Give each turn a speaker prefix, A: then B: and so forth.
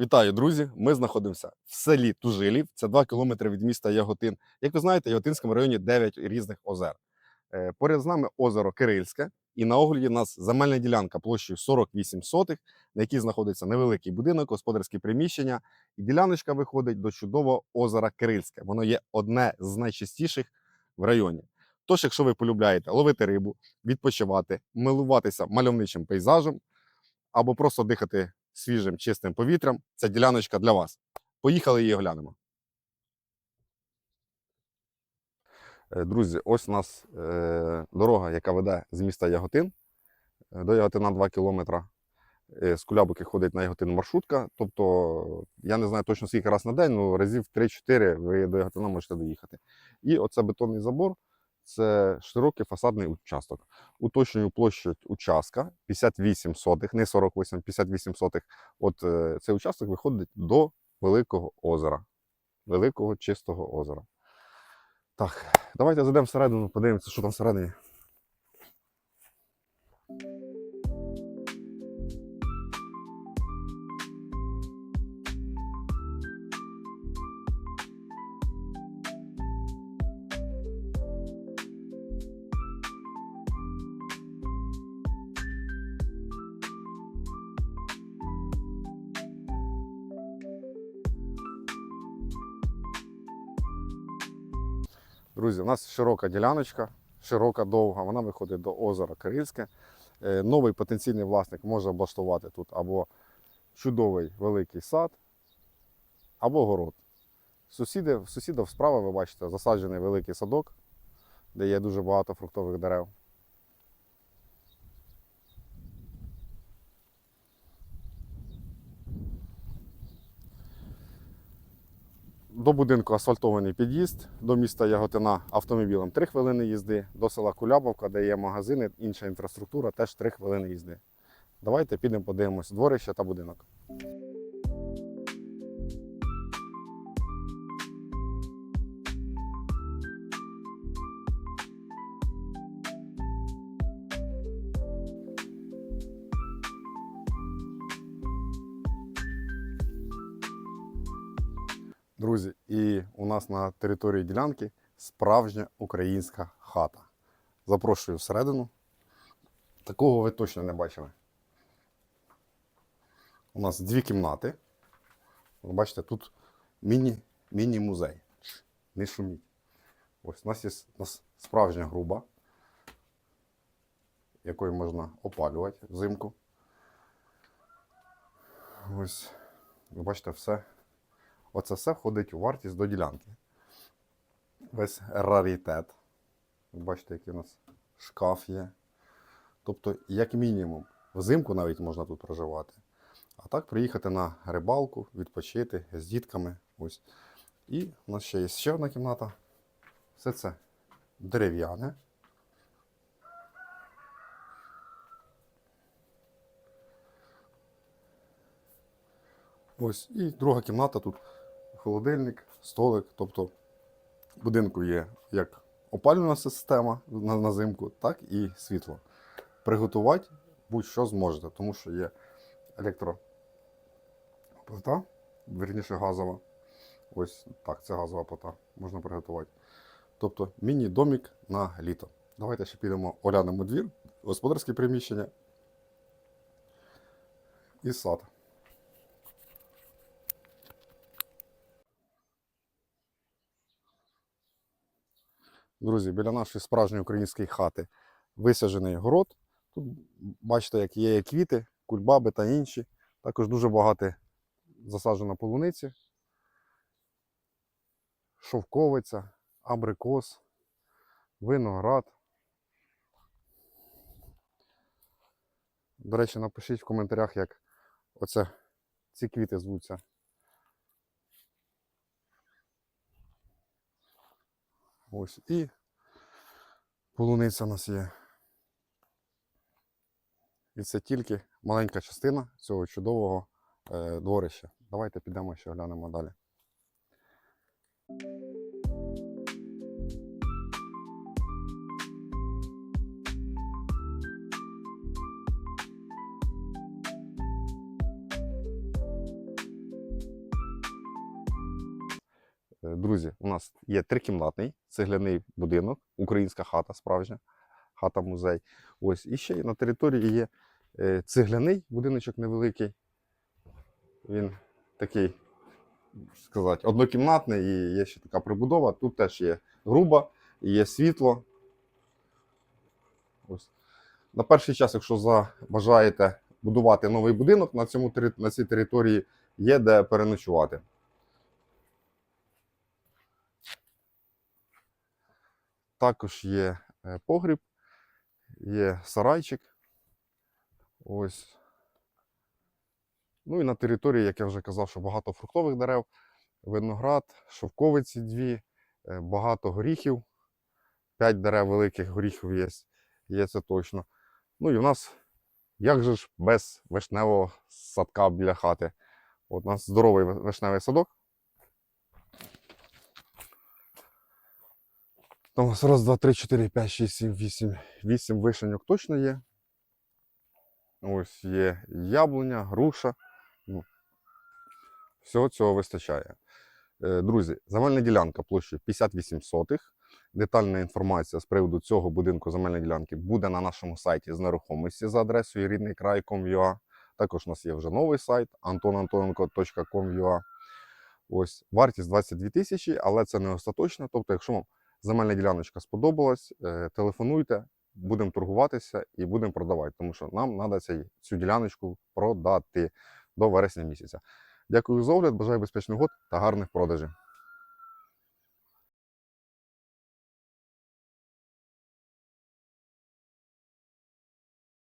A: Вітаю, друзі! Ми знаходимося в селі Тужилів. Це 2 кілометри від міста Яготин. Як ви знаєте, в Яготинському районі 9 різних озер. Е, Поряд з нами озеро Кирильське, і на огляді в нас земельна ділянка площею 48 сотих, на якій знаходиться невеликий будинок, господарські приміщення. І діляночка виходить до чудового озера Кирильське. Воно є одне з найчастіших в районі. Тож, якщо ви полюбляєте ловити рибу, відпочивати, милуватися мальовничим пейзажем або просто дихати свіжим чистим повітрям, ця діляночка для вас. Поїхали її оглянемо. Е, Друзі, ось у нас е, дорога, яка веде з міста Яготин. Е, До Яготина 2 кілометра. З Кулябуки ходить на Яготин маршрутка. Тобто, я не знаю точно скільки раз на день, але разів 3-4 ви до Яготина можете доїхати. І оце бетонний забор це широкий фасадний участок. Уточнюю площадь участка 58 сотих, не 48, 58 сотих. От е, цей участок виходить до Великого озера. Великого чистого озера. Так, давайте зайдемо всередину, подивимося, що там всередині. Друзі, у нас широка діляночка, широка, довга, вона виходить до озера Кирильське. Е, Новий потенційний власник може облаштувати тут або чудовий великий сад, або город. Сусіди, сусідів справа, ви бачите, засаджений великий садок, де є дуже багато фруктових дерев. До будинку асфальтований під'їзд, до міста Яготина автомобілем 3 хвилини їзди, до села Кулябовка, де є магазини, інша інфраструктура, теж 3 хвилини їзди. Давайте підемо подивимось дворище та будинок. Друзі, і у нас на території ділянки справжня українська хата. Запрошую всередину. Такого ви точно не бачили. У нас дві кімнати. Ви бачите, тут міні, міні-музей. Не шуміть. Ось у нас є у нас справжня груба, якою можна опалювати взимку. Ось, ви бачите, все Оце все входить у вартість до ділянки. Весь раритет. Бачите, який у нас шкаф є. Тобто, як мінімум, взимку навіть можна тут проживати. А так приїхати на рибалку, відпочити з дітками. Ось. І у нас ще є ще одна кімната. Все це дерев'яне. Ось. І друга кімната тут холодильник, столик. Тобто в будинку є як опалювальна система на, на зимку, так і світло. Приготувати будь-що зможете, тому що є електроплита, верніше газова. Ось так, це газова плита, можна приготувати. Тобто міні-домік на літо. Давайте ще підемо оглянемо двір, господарське приміщення і сад. Друзі, біля нашої справжньої української хати висаджений город. Тут бачите, як є квіти, кульбаби та інші. Також дуже багато засаджено полуниці, шовковиця, абрикос, виноград. До речі, напишіть в коментарях, як оце, ці квіти звуться. Ось і полуниця у нас є. І це тільки маленька частина цього чудового е, дворища. Давайте підемо ще глянемо далі. Друзі, у нас є трикімнатний цегляний будинок, українська хата справжня, хата музей. Ось і ще на території є е, цегляний будиночок невеликий. Він такий, сказати, однокімнатний і є ще така прибудова. Тут теж є груба, є світло. Ось. На перший час, якщо забажаєте будувати новий будинок на, цьому, на цій території, є де переночувати. Також є е, погріб, є сарайчик. Ось. Ну і на території, як я вже казав, що багато фруктових дерев, виноград, шовковиці дві, е, багато горіхів. П'ять дерев великих горіхів є, є це точно. Ну і в нас, як же ж без вишневого садка біля хати? От у нас здоровий вишневий садок. Там у нас раз, два, три, чотири, п'ять, шість, сім, вісім. Вісім вишеньок точно є. Ось є яблуня, груша. Ну, всього цього вистачає. Е, Друзі, земельна ділянка площею 58 сотих. Детальна інформація з приводу цього будинку земельної ділянки буде на нашому сайті з нерухомості за адресою ріднийкрай.com.ua. Також у нас є вже новий сайт antonantonenko.com.ua. Ось вартість 22 тисячі, але це не остаточно. Тобто, якщо вам земельна діляночка сподобалась, е, телефонуйте, будемо торгуватися і будемо продавати, тому що нам треба цей, цю діляночку продати до вересня місяця. Дякую за огляд, бажаю безпечних год та гарних продажів.